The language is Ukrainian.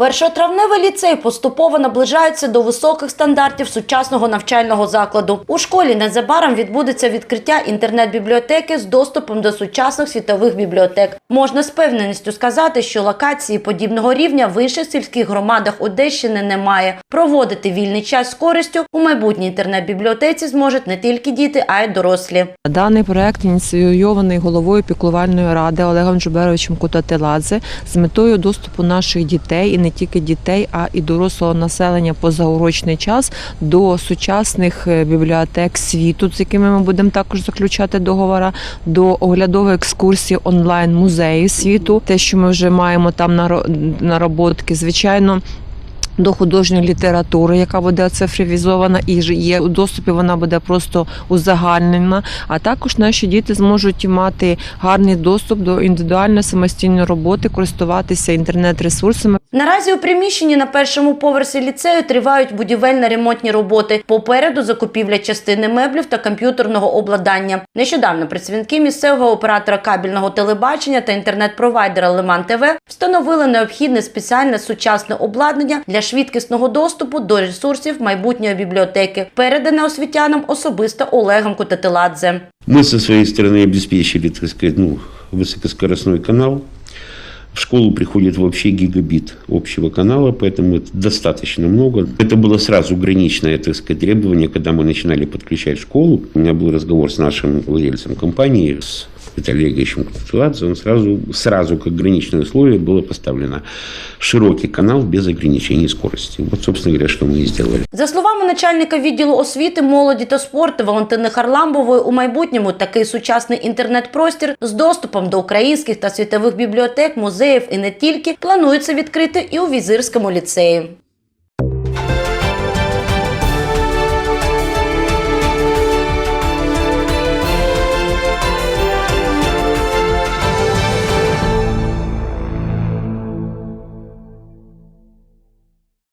Першотравневий ліцей поступово наближається до високих стандартів сучасного навчального закладу. У школі незабаром відбудеться відкриття інтернет-бібліотеки з доступом до сучасних світових бібліотек. Можна з певненістю сказати, що локації подібного рівня в інших сільських громадах Одещини немає. Проводити вільний час з користю у майбутній інтернет-бібліотеці зможуть не тільки діти, а й дорослі. Даний проект ініційований головою піклувальної ради Олегом Джуберовичем Кутателадзе з метою доступу наших дітей і не тільки дітей, а і дорослого населення позаурочний час до сучасних е, бібліотек світу, з якими ми будемо також заключати договори, до оглядової екскурсії онлайн музею світу. Те, що ми вже маємо там наро- нароботки, звичайно. До художньої літератури, яка буде оцифровізована, і є у доступі, вона буде просто узагальнена. А також наші діти зможуть мати гарний доступ до індивідуальної самостійної роботи, користуватися інтернет-ресурсами. Наразі у приміщенні на першому поверсі ліцею тривають будівельно-ремонтні роботи. Попереду закупівля частини меблів та комп'ютерного обладнання. Нещодавно працівники місцевого оператора кабельного телебачення та інтернет-провайдера Лиман ТВ встановили необхідне спеціальне сучасне обладнання для швидкісного доступу до ресурсів майбутньої бібліотеки, передане освітянам особисто Олегом Кутателадзе. Мы со своей стороны обеспечили, так сказать, ну, высокоскоростной канал. В школу приходит вообще гигабит общего канала, поэтому это достаточно много. Это было сразу граничное, так сказать, требование, когда мы начинали подключать школу. У меня был разговор с нашим владельцем компании, с Виталием Олеговичем Кутуладзе. Он сразу, сразу как граничное условие было поставлено широкий канал без ограничений скорости. Вот, собственно говоря, что мы и сделали. За словами начальника відділу освіти, молоді та спорту Валентини Харламбової, у майбутньому такий сучасний інтернет-простір з доступом до українських та світових бібліотек, музеїв і не тільки планується відкрити і у візирському ліцеї.